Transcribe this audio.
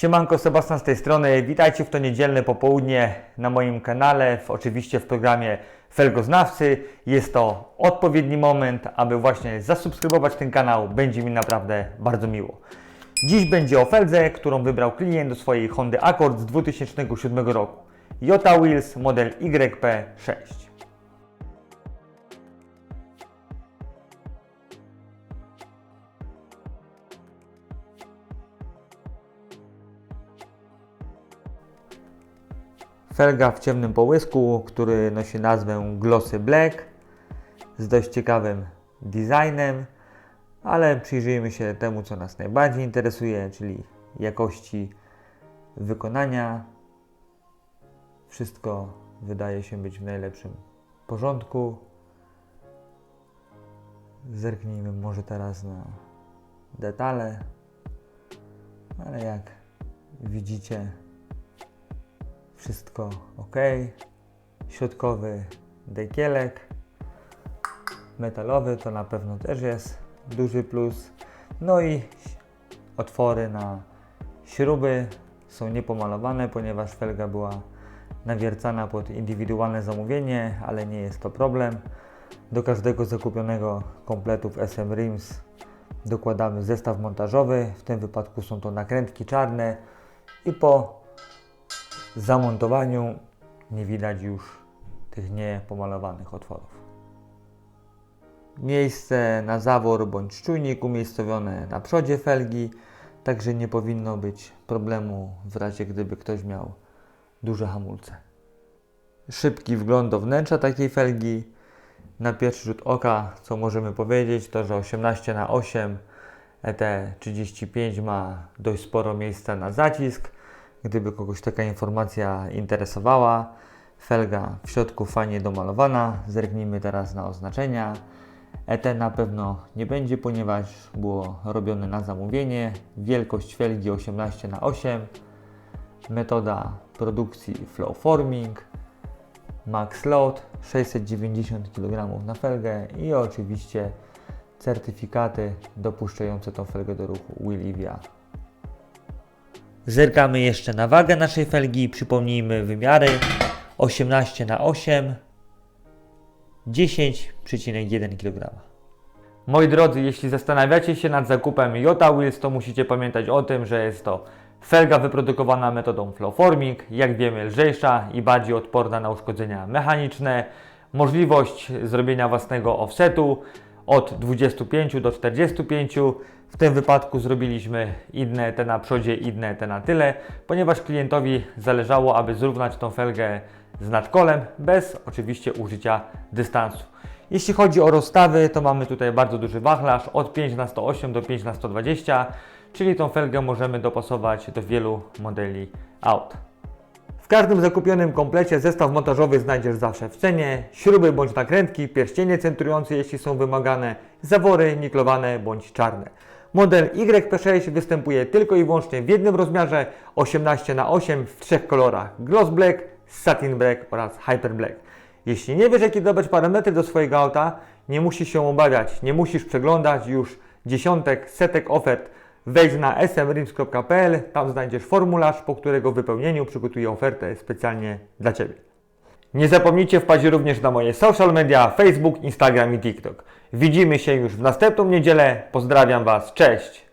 Siemanko, Sebastian z tej strony. Witajcie w to niedzielne popołudnie na moim kanale, w, oczywiście w programie Felgoznawcy. Jest to odpowiedni moment, aby właśnie zasubskrybować ten kanał. Będzie mi naprawdę bardzo miło. Dziś będzie o Feldze, którą wybrał klient do swojej Hondy Accord z 2007 roku. Jota Wheels model YP6. Felga w ciemnym połysku, który nosi nazwę Glossy Black z dość ciekawym designem, ale przyjrzyjmy się temu, co nas najbardziej interesuje, czyli jakości wykonania. Wszystko wydaje się być w najlepszym porządku. Zerknijmy może teraz na detale, ale jak widzicie, wszystko ok. Środkowy dekielek metalowy to na pewno też jest duży plus. No i otwory na śruby są niepomalowane, ponieważ felga była nawiercana pod indywidualne zamówienie, ale nie jest to problem. Do każdego zakupionego kompletu w SM Rims dokładamy zestaw montażowy. W tym wypadku są to nakrętki czarne i po zamontowaniu nie widać już tych niepomalowanych otworów. Miejsce na zawór bądź czujnik umiejscowione na przodzie felgi, także nie powinno być problemu w razie gdyby ktoś miał duże hamulce. Szybki wgląd do wnętrza takiej felgi. Na pierwszy rzut oka, co możemy powiedzieć, to że 18 na 8 ET35 ma dość sporo miejsca na zacisk. Gdyby kogoś taka informacja interesowała, felga w środku fajnie domalowana. Zerknijmy teraz na oznaczenia. ET na pewno nie będzie, ponieważ było robione na zamówienie. Wielkość felgi 18 na 8 Metoda produkcji Flow Forming. Max Load 690 kg na felgę i oczywiście certyfikaty dopuszczające tą felgę do ruchu Willivia. Zerkamy jeszcze na wagę naszej felgi. Przypomnijmy wymiary 18 na 8 10,1 kg. Moi drodzy, jeśli zastanawiacie się nad zakupem Jota Wheels, to musicie pamiętać o tym, że jest to felga wyprodukowana metodą flow forming, jak wiemy lżejsza i bardziej odporna na uszkodzenia mechaniczne, możliwość zrobienia własnego offsetu od 25 do 45. W tym wypadku zrobiliśmy inne te na przodzie, inne te na tyle, ponieważ klientowi zależało, aby zrównać tą felgę z nadkolem, bez oczywiście użycia dystansu. Jeśli chodzi o rozstawy, to mamy tutaj bardzo duży wachlarz od 5 na 108 do 5 na 120, czyli tą felgę możemy dopasować do wielu modeli aut. Każdym zakupionym komplecie zestaw montażowy znajdziesz zawsze w cenie. Śruby bądź nakrętki, pierścienie centrujące jeśli są wymagane, zawory niklowane bądź czarne. Model YP6 występuje tylko i wyłącznie w jednym rozmiarze 18 na 8 w trzech kolorach Gloss Black, Satin Black oraz Hyper Black. Jeśli nie wiesz jakie dobrać parametry do swojego auta, nie musisz się obawiać, nie musisz przeglądać już dziesiątek, setek ofert. Wejdź na smrims.pl, tam znajdziesz formularz, po którego wypełnieniu przygotuję ofertę specjalnie dla Ciebie. Nie zapomnijcie wpaść również na moje social media, Facebook, Instagram i TikTok. Widzimy się już w następną niedzielę. Pozdrawiam Was, cześć!